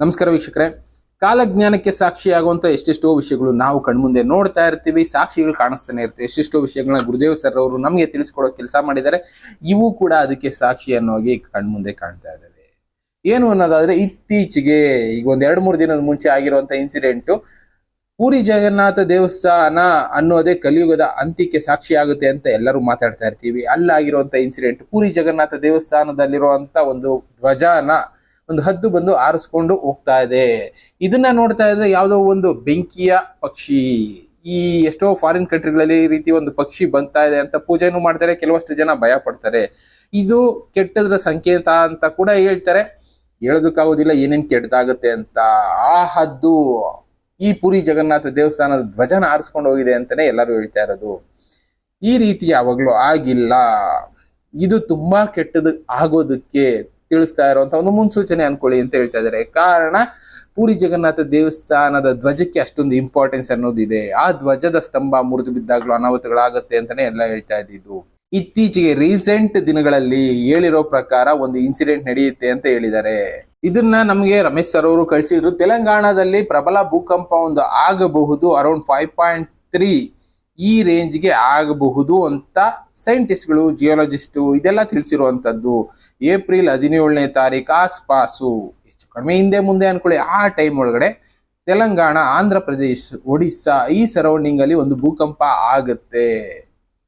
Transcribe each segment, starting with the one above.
ನಮಸ್ಕಾರ ವೀಕ್ಷಕರೇ. ಕಾಲಜ್ಞಾನಕ್ಕೆ ಸಾಕ್ಷಿಯಾಗುವಂತ ಎಷ್ಟೆಷ್ಟೋ ವಿಷಯಗಳು ನಾವು ಕಣ್ಮುಂದೆ ನೋಡ್ತಾ ಇರ್ತೀವಿ, ಸಾಕ್ಷಿಗಳು ಕಾಣಿಸ್ತಾನೆ ಇರ್ತವೆ. ಎಷ್ಟೆಷ್ಟೋ ವಿಷಯಗಳನ್ನ ಗುರುದೇವ್ ಸರ್ ಅವರು ನಮಗೆ ತಿಳಿಸ್ಕೊಡೋ ಕೆಲಸ ಮಾಡಿದ್ದಾರೆ. ಇವು ಕೂಡ ಅದಕ್ಕೆ ಸಾಕ್ಷಿ ಅನ್ನೋಗಿ ಕಣ್ಮುಂದೆ ಕಾಣ್ತಾ ಇದ್ದಾವೆ. ಏನು ಅನ್ನೋದಾದ್ರೆ, ಇತ್ತೀಚೆಗೆ ಈಗ ಒಂದ್ ಎರಡ್ ಮೂರು ದಿನದ ಮುಂಚೆ ಆಗಿರುವಂತ ಇನ್ಸಿಡೆಂಟ್ ಪೂರಿ ಜಗನ್ನಾಥ ದೇವಸ್ಥಾನ ಅನ್ನೋದೇ ಕಲಿಯುಗದ ಅಂತ್ಯಕ್ಕೆ ಸಾಕ್ಷಿ ಆಗುತ್ತೆ ಅಂತ ಎಲ್ಲರೂ ಮಾತಾಡ್ತಾ ಇರ್ತೀವಿ. ಅಲ್ಲಾಗಿರುವಂತ ಇನ್ಸಿಡೆಂಟ್ ಪೂರಿ ಜಗನ್ನಾಥ ದೇವಸ್ಥಾನದಲ್ಲಿರುವಂತ ಒಂದು ಧ್ವಜನ ಒಂದು ಹದ್ದು ಬಂದು ಆರಿಸ್ಕೊಂಡು ಹೋಗ್ತಾ ಇದೆ. ಇದನ್ನ ನೋಡ್ತಾ ಇದ್ರೆ ಯಾವುದೋ ಒಂದು ಬೆಂಕಿಯ ಪಕ್ಷಿ. ಈ ಎಷ್ಟೋ ಫಾರಿನ್ ಕಂಟ್ರಿಗಳಲ್ಲಿ ಈ ರೀತಿ ಒಂದು ಪಕ್ಷಿ ಬಂತಾ ಇದೆ ಅಂತ ಪೂಜೆನೂ ಮಾಡ್ತಾರೆ. ಕೆಲವಷ್ಟು ಜನ ಭಯ ಪಡ್ತಾರೆ. ಇದು ಕೆಟ್ಟದ್ರ ಸಂಕೇತ ಅಂತ ಕೂಡ ಹೇಳ್ತಾರೆ. ಹೇಳೋದಕ್ಕಾಗೋದಿಲ್ಲ ಏನೇನ್ ಕೆಟ್ಟದಾಗುತ್ತೆ ಅಂತ. ಆ ಹದ್ದು, ಈ ಪುರಿ ಜಗನ್ನಾಥ ದೇವಸ್ಥಾನದ ಧ್ವಜನ ಆರಿಸ್ಕೊಂಡು ಹೋಗಿದೆ ಅಂತಾನೆ ಎಲ್ಲರೂ ಹೇಳ್ತಾ ಇರೋದು. ಈ ರೀತಿ ಯಾವಾಗ್ಲೂ ಆಗಿಲ್ಲ. ಇದು ತುಂಬಾ ಕೆಟ್ಟದ ಆಗೋದಕ್ಕೆ ತಿಳಿಸ್ತಾ ಇರುವಂತ ಒಂದು ಮುನ್ಸೂಚನೆ ಅನ್ಕೊಳ್ಳಿ ಅಂತ ಹೇಳ್ತಾ ಇದ್ದಾರೆ. ಕಾರಣ, ಪೂರಿ ಜಗನ್ನಾಥ ದೇವಸ್ಥಾನದ ಧ್ವಜಕ್ಕೆ ಅಷ್ಟೊಂದು ಇಂಪಾರ್ಟೆನ್ಸ್ ಅನ್ನೋದಿದೆ. ಆ ಧ್ವಜದ ಸ್ತಂಭ ಮುರಿದು ಬಿದ್ದಾಗಲೂ ಅನಾಹುತಗಳಾಗತ್ತೆ ಅಂತಾನೆ ಎಲ್ಲ ಹೇಳ್ತಾ ಇದ್ದಿದ್ದು. ಇತ್ತೀಚೆಗೆ ರೀಸೆಂಟ್ ದಿನಗಳಲ್ಲಿ ಹೇಳಿರೋ ಪ್ರಕಾರ ಒಂದು ಇನ್ಸಿಡೆಂಟ್ ನಡೆಯುತ್ತೆ ಅಂತ ಹೇಳಿದ್ದಾರೆ. ಇದನ್ನ ನಮಗೆ ರಮೇಶ್ ಸರ್ ಅವರು ಕಳಿಸಿದ್ರು. ತೆಲಂಗಾಣದಲ್ಲಿ ಪ್ರಬಲ ಭೂಕಂಪ ಒಂದು ಆಗಬಹುದು ಅರೌಂಡ್ ಫೈವ್ ಪಾಯಿಂಟ್ ತ್ರೀ ಈ ರೇಂಜ್ಗೆ ಆಗಬಹುದು ಅಂತ ಸೈಂಟಿಸ್ಟ್ಗಳು ಜಿಯೋಲಜಿಸ್ಟು ಇದೆಲ್ಲ ತಿಳಿಸಿರುವಂಥದ್ದು. ಏಪ್ರಿಲ್ ಹದಿನೇಳನೇ ತಾರೀಕು ಆಸ್ಪಾಸು. ಹೆಚ್ಚು ಕಡಿಮೆ ಹಿಂದೆ ಮುಂದೆ ಅನ್ಕೊಳ್ಳಿ. ಆ ಟೈಮ್ ಒಳಗಡೆ ತೆಲಂಗಾಣ, ಆಂಧ್ರ ಪ್ರದೇಶ್, ಒಡಿಸ್ಸಾ ಈ ಸರೌಂಡಿಂಗ್ ಅಲ್ಲಿ ಒಂದು ಭೂಕಂಪ ಆಗುತ್ತೆ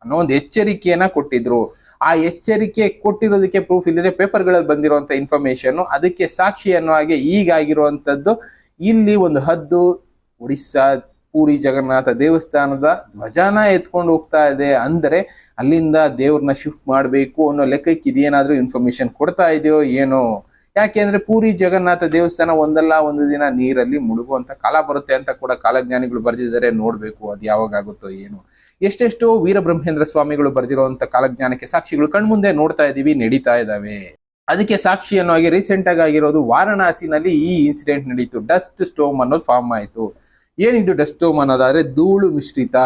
ಅನ್ನೋ ಒಂದು ಎಚ್ಚರಿಕೆಯನ್ನ ಕೊಟ್ಟಿದ್ರು. ಆ ಎಚ್ಚರಿಕೆ ಕೊಟ್ಟಿರೋದಕ್ಕೆ ಪ್ರೂಫ್ ಇಲ್ಲದೆ ಪೇಪರ್ಗಳಲ್ಲಿ ಬಂದಿರುವಂತ ಇನ್ಫಾರ್ಮೇಶನ್ ಅದಕ್ಕೆ ಸಾಕ್ಷಿ ಅನ್ನೋ ಹಾಗೆ ಈಗಾಗಿರುವಂತದ್ದು ಇಲ್ಲಿ ಒಂದು ಹದ್ದು, ಒಡಿಸ್ಸಾ ಪೂರಿ ಜಗನ್ನಾಥ ದೇವಸ್ಥಾನದ ಧ್ವಜಾನ ಎತ್ಕೊಂಡು ಹೋಗ್ತಾ ಇದೆ ಅಂದರೆ ಅಲ್ಲಿಂದ ದೇವ್ರನ್ನ ಶಿಫ್ಟ್ ಮಾಡಬೇಕು ಅನ್ನೋ ಲೆಕ್ಕಕ್ಕೆ ಇದೇನಾದ್ರೂ ಇನ್ಫಾರ್ಮೇಶನ್ ಕೊಡ್ತಾ ಇದೆಯೋ ಏನೋ? ಯಾಕೆಂದ್ರೆ ಪೂರಿ ಜಗನ್ನಾಥ ದೇವಸ್ಥಾನ ಒಂದಲ್ಲ, ಒಂದು ದಿನ ನೀರಲ್ಲಿ ಮುಳುಗುವಂತ ಕಾಲ ಬರುತ್ತೆ ಅಂತ ಕೂಡ ಕಾಲಜ್ಞಾನಿಗಳು ಬರೆದಿದ್ದಾರೆ, ನೋಡ್ಬೇಕು ಅದು ಯಾವಾಗ ಆಗುತ್ತೋ ಏನು. ಎಷ್ಟೆಷ್ಟೋ ವೀರಬ್ರಹ್ಮೇಂದ್ರ ಸ್ವಾಮಿಗಳು ಬರೆದಿರುವಂತ ಕಾಲಜ್ಞಾನಕ್ಕೆ ಸಾಕ್ಷಿಗಳು ಕಣ್ಮುಂದೆ ನೋಡ್ತಾ ಇದ್ದೀವಿ, ನಡೀತಾ ಇದ್ದಾವೆ. ಅದಕ್ಕೆ ಸಾಕ್ಷಿ ಅನ್ನೋ ಹಾಗೆ ರೀಸೆಂಟ್ ಆಗಿ ಆಗಿರೋದು ವಾರಣಾಸಿನಲ್ಲಿ ಈ ಇನ್ಸಿಡೆಂಟ್ ನಡೀತು. ಡಸ್ಟ್ ಸ್ಟೋಮ್ ಅನ್ನೋದು ಫಾರ್ಮ್ ಆಯ್ತು. ಏನಿದು ಡಸ್ಟ್ ಸ್ಟೋಮ್ ಅನ್ನೋದಾದ್ರೆ ಧೂಳು ಮಿಶ್ರಿತ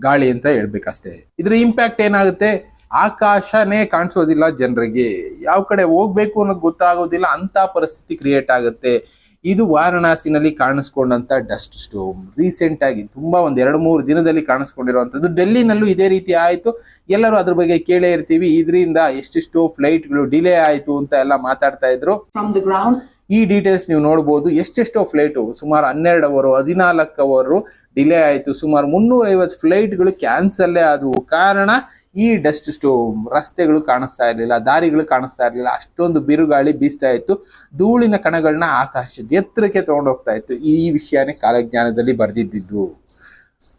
ಗಾಳಿ ಅಂತ ಹೇಳ್ಬೇಕಷ್ಟೇ. ಇದ್ರ ಇಂಪ್ಯಾಕ್ಟ್ ಏನಾಗುತ್ತೆ? ಆಕಾಶನೇ ಕಾಣಿಸೋದಿಲ್ಲ ಜನರಿಗೆ. ಯಾವ ಕಡೆ ಹೋಗ್ಬೇಕು ಅನ್ನೋದು ಗೊತ್ತಾಗೋದಿಲ್ಲ ಅಂತ ಪರಿಸ್ಥಿತಿ ಕ್ರಿಯೇಟ್ ಆಗುತ್ತೆ. ಇದು ವಾರಣಾಸಿನಲ್ಲಿ ಕಾಣಿಸ್ಕೊಂಡಂತ ಡಸ್ಟ್ ಸ್ಟೋಮ್ ರೀಸೆಂಟ್ ಆಗಿ ತುಂಬಾ ಒಂದ್ ಎರಡು ಮೂರು ದಿನದಲ್ಲಿ ಕಾಣಿಸ್ಕೊಂಡಿರುವಂತದ್ದು ಡೆಲ್ಲಿನಲ್ಲೂ ಇದೇ ರೀತಿ ಆಯ್ತು. ಎಲ್ಲರೂ ಅದ್ರ ಬಗ್ಗೆ ಕೇಳೇ ಇರ್ತೀವಿ. ಇದರಿಂದ ಎಷ್ಟೆಷ್ಟೋ ಫ್ಲೈಟ್ಗಳು ಡಿಲೇ ಆಯ್ತು ಅಂತ ಎಲ್ಲ ಮಾತಾಡ್ತಾ ಇದ್ರು. ಫ್ರಮ್ ದಿ ground ಈ ಡೀಟೇಲ್ಸ್ ನೀವು ನೋಡಬಹುದು ಎಷ್ಟೆಷ್ಟೋ ಫ್ಲೈಟ್ ಸುಮಾರು ಹನ್ನೆರಡು ಅವರು ಹದಿನಾಲ್ಕು ಅವರು ಡಿಲೇ ಆಯಿತು. ಸುಮಾರು ಮುನ್ನೂರ ಐವತ್ತು ಫ್ಲೈಟ್ಗಳು ಕ್ಯಾನ್ಸಲ್ಲೇ ಆದವು. ಕಾರಣ ಈ ಡಸ್ಟ್ ಸ್ಟೋಮ್ ರಸ್ತೆಗಳು ಕಾಣಿಸ್ತಾ ಇರಲಿಲ್ಲ, ದಾರಿಗಳು ಕಾಣಿಸ್ತಾ ಇರಲಿಲ್ಲ. ಅಷ್ಟೊಂದು ಬಿರುಗಾಳಿ ಬೀಸ್ತಾ ಇತ್ತು. ಧೂಳಿನ ಕಣಗಳನ್ನ ಆಕಾಶದ ಎತ್ತರಕ್ಕೆ ತಗೊಂಡೋಗ್ತಾ ಇತ್ತು. ಈ ವಿಷಯನೇ ಕಾಲಜ್ಞಾನದಲ್ಲಿ ಬರೆದಿದ್ದು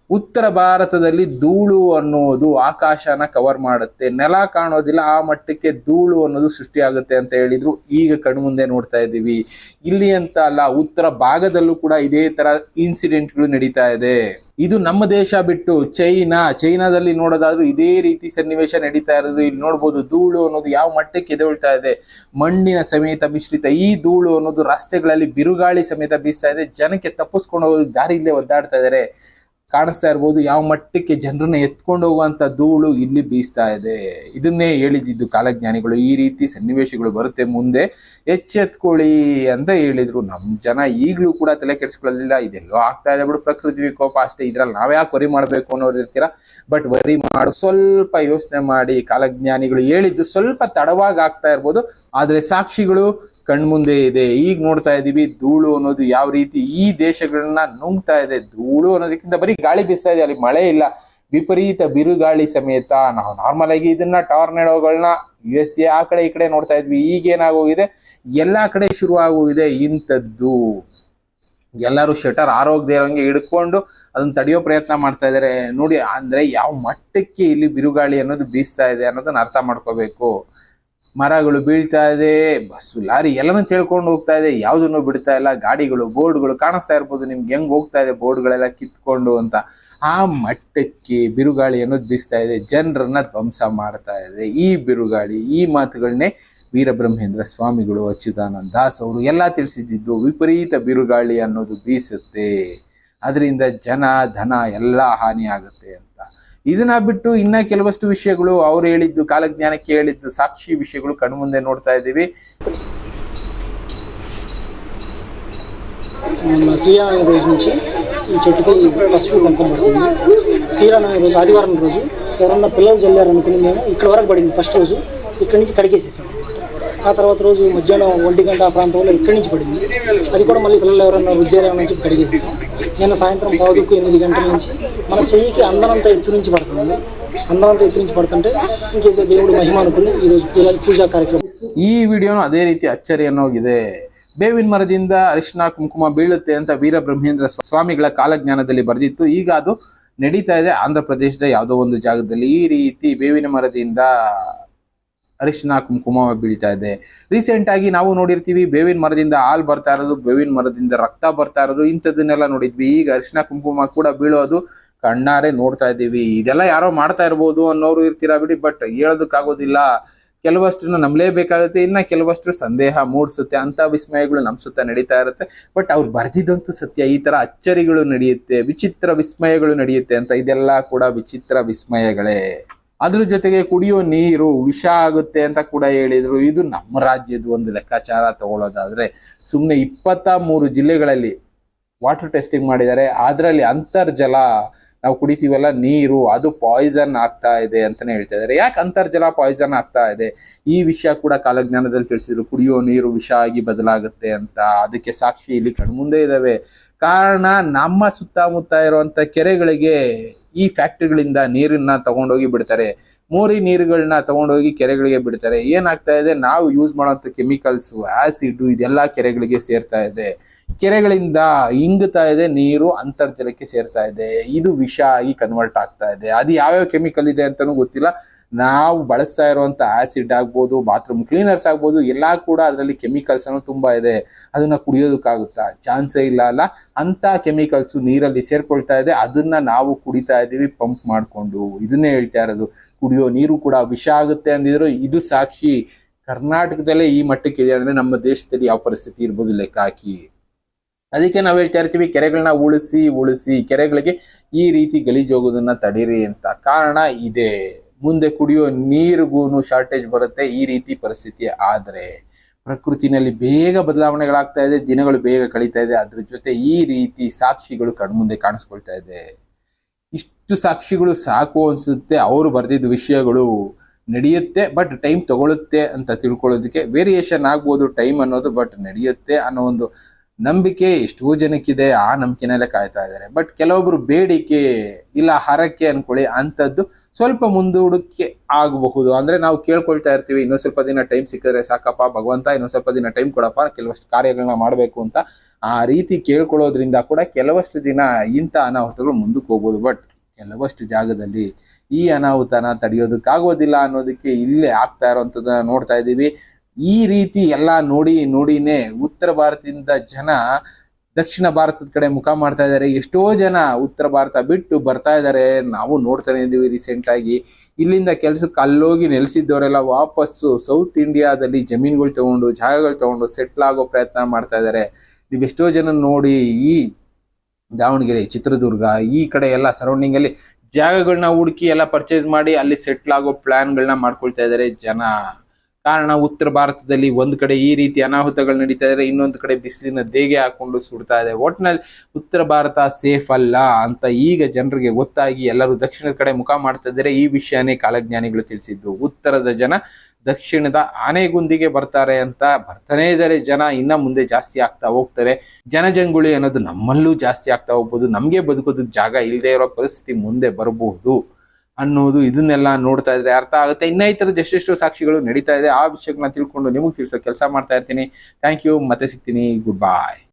ಉತ್ತರ ಭಾರತದಲ್ಲಿ ಧೂಳು ಅನ್ನೋದು ಆಕಾಶನ ಕವರ್ ಮಾಡುತ್ತೆ. ನೆಲ ಕಾಣೋದಿಲ್ಲ, ಆ ಮಟ್ಟಕ್ಕೆ ಧೂಳು ಅನ್ನೋದು ಸೃಷ್ಟಿಯಾಗುತ್ತೆ ಅಂತ ಹೇಳಿದ್ರು. ಈಗ ಕಣ್ಮುಂದೆ ನೋಡ್ತಾ ಇದ್ದೀವಿ. ಇಲ್ಲಿ ಅಂತ ಅಲ್ಲ, ಉತ್ತರ ಭಾಗದಲ್ಲೂ ಕೂಡ ಇದೇ ತರ ಇನ್ಸಿಡೆಂಟ್ಗಳು ನಡೀತಾ ಇದೆ. ಇದು ನಮ್ಮ ದೇಶ ಬಿಟ್ಟು ಚೈನಾ. ಚೈನಾದಲ್ಲಿ ನೋಡೋದಾದ್ರೂ ಇದೇ ರೀತಿ ಸನ್ನಿವೇಶ ನಡೀತಾ ಇರೋದು. ಇಲ್ಲಿ ನೋಡ್ಬೋದು ಧೂಳು ಅನ್ನೋದು ಯಾವ ಮಟ್ಟಕ್ಕೆ ಎದೊಳ್ತಾ ಇದೆ. ಮಣ್ಣಿನ ಸಮೇತ ಮಿಶ್ರಿತ ಈ ಧೂಳು ಅನ್ನೋದು ರಸ್ತೆಗಳಲ್ಲಿ ಬಿರುಗಾಳಿ ಸಮೇತ ಬೀಸ್ತಾ ಇದೆ. ಜನಕ್ಕೆ ತಪ್ಪಿಸ್ಕೊಂಡು ಹೋಗೋದು ದಾರಿ ಇಲ್ಲೇ ಒದ್ದಾಡ್ತಾ ಇದ್ದಾರೆ ಕಾಣಿಸ್ತಾ ಇರ್ಬೋದು, ಯಾವ ಮಟ್ಟಕ್ಕೆ ಜನರನ್ನ ಎತ್ಕೊಂಡು ಹೋಗುವಂತ ಧೂಳು ಇಲ್ಲಿ ಬೀಸ್ತಾ ಇದೆ. ಇದನ್ನೇ ಹೇಳಿದ್ದು ಕಾಲಜ್ಞಾನಿಗಳು. ಈ ರೀತಿ ಸನ್ನಿವೇಶಗಳು ಬರುತ್ತೆ ಮುಂದೆ. ಎಚ್ಚೆತ್ಕೊಳ್ಳಿ ಅಂತ ಹೇಳಿದ್ರು. ನಮ್ಮ ಜನ ಈಗಲೂ ಕೂಡ ತಲೆ ಕೆಡಿಸ್ಕೊಳ್ಳಲಿಲ್ಲ. ಇದೆಲ್ಲೋ ಆಗ್ತಾ ಇದೆ ಬಿಡು. ಪ್ರಕೃತಿ ವಿಕೋಪ ಅಷ್ಟೇ. ಇದ್ರಲ್ಲಿ ನಾವ್ಯಾಕೆ ವರಿ ಮಾಡಬೇಕು ಅನ್ನೋರು ಇರ್ತೀರಾ? ಬಟ್ ವರಿ ಮಾಡು. ಸ್ವಲ್ಪ ಯೋಚನೆ ಮಾಡಿ ಕಾಲಜ್ಞಾನಿಗಳು ಹೇಳಿದ್ದು ಸ್ವಲ್ಪ ತಡವಾಗಿ ಆಗ್ತಾ ಇರ್ಬೋದು. ಆದ್ರೆ ಸಾಕ್ಷಿಗಳು ಕಣ್ಮುಂದೆ ಇದೆ. ಈಗ ನೋಡ್ತಾ ಇದೀವಿ, ಧೂಳು ಅನ್ನೋದು ಯಾವ ರೀತಿ ಈ ದೇಶಗಳನ್ನ ನುಂಗ್ತಾ ಇದೆ. ಧೂಳು ಅನ್ನೋದಕ್ಕಿಂತ ಬರೀ ಗಾಳಿ ಬೀಸ್ತಾ ಇದೆ, ಅಲ್ಲಿ ಮಳೆ ಇಲ್ಲ. ವಿಪರೀತ ಬಿರುಗಾಳಿ ಸಮೇತ ನಾವು ನಾರ್ಮಲ್ ಆಗಿ ಇದನ್ನ ಟಾರ್ನೆಡೋಗಳನ್ನ ಯು ಎಸ್ ಎ ಆ ಕಡೆ ಈ ಕಡೆ ನೋಡ್ತಾ ಇದ್ವಿ. ಈಗ ಏನಾಗೋಗಿದೆ? ಎಲ್ಲಾ ಕಡೆ ಶುರು ಆಗೋಗಿದೆ ಇಂಥದ್ದು. ಎಲ್ಲರೂ ಶಟರ್ ಆರೋಗ್ಯ ಇರೋಂಗೆ ಹಿಡ್ಕೊಂಡು ಅದನ್ನ ತಡೆಯೋ ಪ್ರಯತ್ನ ಮಾಡ್ತಾ ಇದಾರೆ. ನೋಡಿ, ಅಂದ್ರೆ ಯಾವ ಮಟ್ಟಕ್ಕೆ ಇಲ್ಲಿ ಬಿರುಗಾಳಿ ಅನ್ನೋದು ಬೀಸ್ತಾ ಇದೆ ಅನ್ನೋದನ್ನ ಅರ್ಥ ಮಾಡ್ಕೋಬೇಕು. ಮರಗಳು ಬೀಳ್ತಾ ಇದೆ, ಬಸ್ಸು, ಲಾರಿ ಎಲ್ಲನೂ ತಿಳ್ಕೊಂಡು ಹೋಗ್ತಾ ಇದೆ, ಯಾವುದನ್ನು ಬಿಡ್ತಾ ಇಲ್ಲ, ಗಾಡಿಗಳು, ಬೋರ್ಡ್ಗಳು ಕಾಣಿಸ್ತಾ ಇರ್ಬೋದು, ನಿಮ್ಗೆ ಹೆಂಗ್ ಹೋಗ್ತಾ ಇದೆ, ಬೋರ್ಡ್ಗಳೆಲ್ಲ ಕಿತ್ಕೊಂಡು ಅಂತ. ಆ ಮಟ್ಟಕ್ಕೆ ಬಿರುಗಾಳಿ ಅನ್ನೋದು ಬೀಸ್ತಾ ಇದೆ, ಜನರನ್ನ ಧ್ವಂಸ ಮಾಡ್ತಾ ಇದೆ. ಈ ಬಿರುಗಾಳಿ, ಈ ಮಾತುಗಳನ್ನೇ ವೀರಬ್ರಹ್ಮೇಂದ್ರ ಸ್ವಾಮಿಗಳು ಅಚ್ಯುತಾನಂದ ದಾಸ್ ಅವರು ಎಲ್ಲ ತಿಳಿಸಿದ್ದು, ವಿಪರೀತ ಬಿರುಗಾಳಿ ಅನ್ನೋದು ಬೀಸುತ್ತೆ. ಅದರಿಂದ ಜನ, ಧನ ಎಲ್ಲ ಹಾನಿಯಾಗುತ್ತೆ ಅಂತ. ಇದನ್ನ ಬಿಟ್ಟು ಇನ್ನ ಕೆಲವಷ್ಟು ವಿಷಯಗಳು ಅವ್ರು ಹೇಳಿದ್ದು ಕಾಲಜ್ಞಾನಕ್ಕೆ ಹೇಳಿದ್ದು ಸಾಕ್ಷಿ ವಿಷಯಗಳು ಕಣ್ಮುಂದೆ ನೋಡ್ತಾ ಇದ್ದೀವಿ మొన్న శ్రీరామ రోజు నుంచి ఈ చెట్టుకి పసుపు కుంకుమ పడుతుంది శ్రీరామ రోజు ఆదివారం రోజు ఎవరన్నా పిల్లలు చల్లారనుకుని మేము ఇక్కడ వరకు పడింది ఫస్ట్ రోజు ఇక్కడి నుంచి కడిగేసేసాం ఆ తర్వాత రోజు మధ్యాహ్నం ఒంటి గంట ఆ ప్రాంతంలో ఇక్కడి నుంచి పడింది అది కూడా మళ్ళీ పిల్లలు ఎవరన్నా ఉద్యోగం నుంచి కడిగేసాం నిన్న సాయంత్రం పావుదుకు ఎనిమిది గంటల నుంచి మన చెయ్యికి అందనంత ఎత్తు నుంచి పడుతుంది అందనంత ఎత్తు నుంచి పడుతుంటే ఇంకేదో దేవుడు మహిమ అనుకుని ఈరోజు పూజ పూజా కార్యక్రమం ಈ ವಿಡಿಯೋನು ಅದೇ ರೀತಿ ಅಚ್ಚರಿಯನ್ನು ಹೋಗಿದೆ ಬೇವಿನ ಮರದಿಂದ ಅರಿಶಿನ ಕುಂಕುಮ ಬೀಳುತ್ತೆ ಅಂತ ವೀರಬ್ರಹ್ಮೇಂದ್ರ ಸ್ವ- ಸ್ವಾಮಿಗಳ ಕಾಲಜ್ಞಾನದಲ್ಲಿ ಬರೆದಿತ್ತು ಈಗ ಅದು ನಡೀತಾ ಇದೆ ಆಂಧ್ರ ಪ್ರದೇಶದ ಯಾವುದೋ ಒಂದು ಜಾಗದಲ್ಲಿ ಈ ರೀತಿ ಬೇವಿನ ಮರದಿಂದ ಅರಿಶಿನ ಕುಂಕುಮ ಬೀಳ್ತಾ ಇದೆ. ರೀಸೆಂಟ್ ಆಗಿ ನಾವು ನೋಡಿರ್ತೀವಿ, ಬೇವಿನ ಮರದಿಂದ ಹಾಲ್ ಬರ್ತಾ ಇರೋದು, ಬೇವಿನ ಮರದಿಂದ ರಕ್ತ ಬರ್ತಾ ಇರೋದು ಇಂಥದನ್ನೆಲ್ಲ ನೋಡಿದ್ವಿ. ಈಗ ಅರಿಶಿನ ಕುಂಕುಮ ಕೂಡ ಬೀಳೋದು ಕಣ್ಣಾರೆ ನೋಡ್ತಾ ಇದ್ದೀವಿ. ಇದೆಲ್ಲ ಯಾರೋ ಮಾಡ್ತಾ ಇರ್ಬೋದು ಅನ್ನೋರು ಇರ್ತೀರಾ ಬಿಡಿ, ಬಟ್ ಹೇಳೋದಕ್ಕಾಗೋದಿಲ್ಲ. ಕೆಲವಷ್ಟನ್ನು ನಂಬಲೇಬೇಕಾಗುತ್ತೆ, ಇನ್ನ ಕೆಲವಷ್ಟು ಸಂದೇಹ ಮೂಡಿಸುತ್ತೆ ಅಂತ ವಿಸ್ಮಯಗಳು ನಮ್ಮ ಸುತ್ತ ನಡೀತಾ ಇರುತ್ತೆ. ಬಟ್ ಅವ್ರು ಬರ್ದಿದ್ದಂತೂ ಸತ್ಯ, ಈ ತರ ಅಚ್ಚರಿಗಳು ನಡೆಯುತ್ತೆ, ವಿಚಿತ್ರ ವಿಸ್ಮಯಗಳು ನಡೆಯುತ್ತೆ ಅಂತ ಇದೆಲ್ಲ ಕೂಡ ವಿಚಿತ್ರ ವಿಸ್ಮಯಗಳೇ. ಅದ್ರ ಜೊತೆಗೆ ಕುಡಿಯೋ ನೀರು ವಿಷ ಆಗುತ್ತೆ ಅಂತ ಕೂಡ ಹೇಳಿದ್ರು. ಇದು ನಮ್ಮ ರಾಜ್ಯದ ಒಂದು ಲೆಕ್ಕಾಚಾರ ತಗೊಳ್ಳೋದಾದರೆ ಸುಮ್ಮನೆ ಇಪ್ಪತ್ತ ಮೂರು ಜಿಲ್ಲೆಗಳಲ್ಲಿ ವಾಟರ್ ಟೆಸ್ಟಿಂಗ್ ಮಾಡಿದ್ದಾರೆ. ಅದರಲ್ಲಿ ಅಂತರ್ಜಲ ನಾವು ಕುಡಿತೀವಲ್ಲ, ನೀರು ಅದು ಪಾಯ್ಸನ್ ಆಗ್ತಾ ಇದೆ ಅಂತಾನೆ ಹೇಳ್ತಾ ಇದ್ದಾರೆ. ಯಾಕೆ ಅಂತರ್ಜಲ ಪಾಯ್ಸನ್ ಆಗ್ತಾ ಇದೆ? ಈ ವಿಷಯ ಕೂಡ ಕಾಲಜ್ಞಾನದಲ್ಲಿ ತಿಳಿಸಿದ್ರು. ಕುಡಿಯೋ ನೀರು ವಿಷ ಆಗಿ ಬದಲಾಗುತ್ತೆ ಅಂತ. ಅದಕ್ಕೆ ಸಾಕ್ಷಿ ಇಲ್ಲಿ ಕಣ್ಮುಂದೆ ಇದಾವೆ. ಕಾರಣ ನಮ್ಮ ಸುತ್ತಮುತ್ತ ಇರುವಂತ ಕೆರೆಗಳಿಗೆ ಈ ಫ್ಯಾಕ್ಟ್ರಿಗಳಿಂದ ನೀರನ್ನ ತಗೊಂಡೋಗಿ ಬಿಡ್ತಾರೆ. ಮೋರಿ ನೀರುಗಳನ್ನ ತಗೊಂಡೋಗಿ ಕೆರೆಗಳಿಗೆ ಬಿಡ್ತಾರೆ. ಏನಾಗ್ತಾ ಇದೆ? ನಾವು ಯೂಸ್ ಮಾಡುವಂತ ಕೆಮಿಕಲ್ಸ್ ಆಸಿಡ್ ಇದೆಲ್ಲ ಕೆರೆಗಳಿಗೆ ಸೇರ್ತಾ ಇದೆ. ಕೆರೆಗಳಿಂದ ಇಂಗುತ್ತಾ ಇದೆ, ನೀರು ಅಂತರ್ಜಲಕ್ಕೆ ಸೇರ್ತಾ ಇದೆ. ಇದು ವಿಷ ಆಗಿ ಕನ್ವರ್ಟ್ ಆಗ್ತಾ ಇದೆ. ಅದು ಯಾವ್ಯಾವ ಕೆಮಿಕಲ್ ಇದೆ ಅಂತಾನೂ ಗೊತ್ತಿಲ್ಲ. ನಾವು ಬಳಸ್ತಾ ಇರುವಂತ ಆಸಿಡ್ ಆಗ್ಬೋದು ಬಾತ್ರೂಮ್ ಕ್ಲೀನರ್ಸ್ ಆಗ್ಬೋದು, ಎಲ್ಲಾ ಕೂಡ ಅದರಲ್ಲಿ ಕೆಮಿಕಲ್ಸ್ ಅನ್ನೋ ತುಂಬಾ ಇದೆ. ಅದನ್ನ ಕುಡಿಯೋದಕ್ಕಾಗುತ್ತಾ? ಚಾನ್ಸೇ ಇಲ್ಲ ಅಲ್ಲ. ಅಂತ ಕೆಮಿಕಲ್ಸ್ ನೀರಲ್ಲಿ ಸೇರ್ಕೊಳ್ತಾ ಇದೆ. ಅದನ್ನ ನಾವು ಕುಡಿತಾ ಇದೀವಿ ಪಂಪ್ ಮಾಡ್ಕೊಂಡು. ಇದನ್ನೇ ಹೇಳ್ತಾ ಇರೋದು. ಕುಡಿಯೋ ನೀರು ಕೂಡ ವಿಷ ಆಗುತ್ತೆ ಅಂದಿದ್ರು, ಇದು ಸಾಕ್ಷಿ ಕರ್ನಾಟಕದಲ್ಲೇ ಈ ಮಟ್ಟಕ್ಕೆ ಇದೆ ಅಂದ್ರೆ ನಮ್ಮ ದೇಶದಲ್ಲಿ ಯಾವ ಪರಿಸ್ಥಿತಿ ಇರ್ಬೋದು ಲೆಕ್ಕ ಹಾಕಿ ಅದಕ್ಕೆ ನಾವು ಹೇಳ್ತಾ ಇರ್ತೀವಿ ಕೆರೆಗಳನ್ನ ಉಳಿಸಿ ಉಳಿಸಿ, ಕೆರೆಗಳಿಗೆ ಈ ರೀತಿ ಗಲೀಜೋಗೋದನ್ನ ತಡೀರಿ ಅಂತ. ಕಾರಣ ಇದೆ. ಮುಂದೆ ಕುಡಿಯೋ ನೀರಿಗೂ ಶಾರ್ಟೇಜ್ ಬರುತ್ತೆ ಈ ರೀತಿ ಪರಿಸ್ಥಿತಿ. ಆದರೆ ಪ್ರಕೃತಿನಲ್ಲಿ ಬೇಗ ಬದಲಾವಣೆಗಳಾಗ್ತಾ ಇದೆ, ದಿನಗಳು ಬೇಗ ಕಳೀತಾ ಇದೆ. ಅದ್ರ ಜೊತೆ ಈ ರೀತಿ ಸಾಕ್ಷಿಗಳು ಕಣ್ಮುಂದೆ ಕಾಣಿಸ್ಕೊಳ್ತಾ ಇದೆ. ಇಷ್ಟು ಸಾಕ್ಷಿಗಳು ಸಾಕು ಅನಿಸುತ್ತೆ. ಅವರು ಬರೆದಿದ್ದ ವಿಷಯಗಳು ನಡೆಯುತ್ತೆ ಬಟ್ ಟೈಮ್ ತಗೊಳುತ್ತೆ ಅಂತ ತಿಳ್ಕೊಳ್ಳೋದಕ್ಕೆ ವೇರಿಯೇಷನ್ ಆಗ್ಬೋದು ಟೈಮ್ ಅನ್ನೋದು ಬಟ್ ನಡೆಯುತ್ತೆ ಅನ್ನೋ ಒಂದು ನಂಬಿಕೆ ಎಷ್ಟೋ ಜನಕ್ಕಿದೆ, ಆ ನಂಬಿಕೆನಲ್ಲೇ ಕಾಯ್ತಾ ಇದ್ದಾರೆ. ಬಟ್ ಕೆಲವೊಬ್ರು ಬೇಡಿಕೆ ಇಲ್ಲ, ಹರಕೆ ಅನ್ಕೊಳ್ಳಿ ಅಂಥದ್ದು ಸ್ವಲ್ಪ ಮುಂದೂಡಕ್ಕೆ ಆಗಬಹುದು. ಅಂದ್ರೆ ನಾವು ಕೇಳ್ಕೊಳ್ತಾ ಇರ್ತೀವಿ, ಇನ್ನೊಂದು ಸ್ವಲ್ಪ ದಿನ ಟೈಮ್ ಸಿಕ್ಕಿದ್ರೆ ಸಾಕಪ್ಪ, ಭಗವಂತ ಇನ್ನೊಂದು ಸ್ವಲ್ಪ ದಿನ ಟೈಮ್ ಕೊಡಪ್ಪ, ಕೆಲವಷ್ಟು ಕಾರ್ಯಗಳನ್ನ ಮಾಡಬೇಕು ಅಂತ ಆ ರೀತಿ ಕೇಳ್ಕೊಳ್ಳೋದ್ರಿಂದ ಕೂಡ ಕೆಲವಷ್ಟು ದಿನ ಇಂಥ ಅನಾಹುತಗಳು ಮುಂದಕ್ಕೆ ಹೋಗ್ಬೋದು. ಬಟ್ ಕೆಲವಷ್ಟು ಜಾಗದಲ್ಲಿ ಈ ಅನಾಹುತನ ತಡೆಯೋದಕ್ಕಾಗೋದಿಲ್ಲ ಅನ್ನೋದಕ್ಕೆ ಇಲ್ಲೇ ಆಗ್ತಾ ಇರೋಂಥದ್ದನ್ನ ನೋಡ್ತಾ ಇದ್ದೀವಿ. ಈ ರೀತಿ ಎಲ್ಲ ನೋಡಿ ನೋಡಿನೇ ಉತ್ತರ ಭಾರತದಿಂದ ಜನ ದಕ್ಷಿಣ ಭಾರತದ ಕಡೆ ಮುಖ ಮಾಡ್ತಾ ಇದ್ದಾರೆ. ಎಷ್ಟೋ ಜನ ಉತ್ತರ ಭಾರತ ಬಿಟ್ಟು ಬರ್ತಾ ಇದ್ದಾರೆ. ನಾವು ನೋಡ್ತಾನೆ ಇದ್ದೀವಿ ರೀಸೆಂಟ್ ಆಗಿ. ಇಲ್ಲಿಂದ ಕೆಲಸಕ್ಕೆ ಅಲ್ಲೋಗಿ ನೆಲೆಸಿದ್ದವರೆಲ್ಲ ವಾಪಸ್ಸು ಸೌತ್ ಇಂಡಿಯಾದಲ್ಲಿ ಜಮೀನುಗಳು ತಗೊಂಡು, ಜಾಗಗಳು ತಗೊಂಡು ಸೆಟ್ಲ್ ಆಗೋ ಪ್ರಯತ್ನ ಮಾಡ್ತಾ ಇದ್ದಾರೆ. ನೀವೆಷ್ಟೋ ಜನ ನೋಡಿ ಈ ದಾವಣಗೆರೆ, ಚಿತ್ರದುರ್ಗ, ಈ ಕಡೆ ಎಲ್ಲ ಸರೌಂಡಿಂಗ್ ಅಲ್ಲಿ ಜಾಗಗಳನ್ನ ಹುಡುಕಿ ಎಲ್ಲ ಪರ್ಚೇಸ್ ಮಾಡಿ ಅಲ್ಲಿ ಸೆಟ್ಲ್ ಆಗೋ ಪ್ಲಾನ್ಗಳನ್ನ ಮಾಡ್ಕೊಳ್ತಾ ಇದ್ದಾರೆ ಜನ. ಕಾರಣ ಉತ್ತರ ಭಾರತದಲ್ಲಿ ಒಂದು ಕಡೆ ಈ ರೀತಿ ಅನಾಹುತಗಳು ನಡೀತಾ ಇದ್ರೆ ಇನ್ನೊಂದು ಕಡೆ ಬಿಸಿಲಿನ ದೇಗೆ ಹಾಕೊಂಡು ಸುಡ್ತಾ ಇದೆ. ಒಟ್ಟಿನಲ್ಲಿ ಉತ್ತರ ಭಾರತ ಸೇಫ್ ಅಲ್ಲ ಅಂತ ಈಗ ಜನರಿಗೆ ಗೊತ್ತಾಗಿ ಎಲ್ಲರೂ ದಕ್ಷಿಣದ ಕಡೆ ಮುಖ ಮಾಡ್ತಾ ಇದ್ದಾರೆ. ಈ ವಿಷಯನೇ ಕಾಲಜ್ಞಾನಿಗಳು ತಿಳಿಸಿದ್ರು ಉತ್ತರದ ಜನ ದಕ್ಷಿಣದ ಆನೆಗುಂದಿಗೆ ಬರ್ತಾರೆ ಅಂತ ಬರ್ತಾನೆ ಇದ್ದಾರೆ. ಜನ ಇನ್ನ ಮುಂದೆ ಜಾಸ್ತಿ ಆಗ್ತಾ ಹೋಗ್ತಾರೆ. ಜನಜಂಗುಳಿ ಅನ್ನೋದು ನಮ್ಮಲ್ಲೂ ಜಾಸ್ತಿ ಆಗ್ತಾ ಹೋಗ್ಬೋದು. ನಮ್ಗೆ ಬದುಕೋದಕ್ಕೆ ಜಾಗ ಇಲ್ಲದೆ ಇರೋ ಪರಿಸ್ಥಿತಿ ಮುಂದೆ ಬರಬಹುದು. ಅನ್ನೋದು ಇದನ್ನೆಲ್ಲ ನೋಡ್ತಾ ಇದ್ರೆ ಅರ್ಥ ಆಗುತ್ತೆ. ಇನ್ನ ಈ ಥರದ್ದು ಎಷ್ಟೆಷ್ಟು ಸಾಕ್ಷಿಗಳು ನಡೀತಾ ಇದೆ. ಆ ವಿಷಯಗಳನ್ನ ತಿಳ್ಕೊಂಡು ನಿಮಗೆ ತಿಳಿಸೋ ಕೆಲಸ ಮಾಡ್ತಾ ಇರ್ತೀನಿ. ಥ್ಯಾಂಕ್ ಯು ಮತ್ತೆ ಸಿಗ್ತೀನಿ. ಗುಡ್ ಬಾಯ್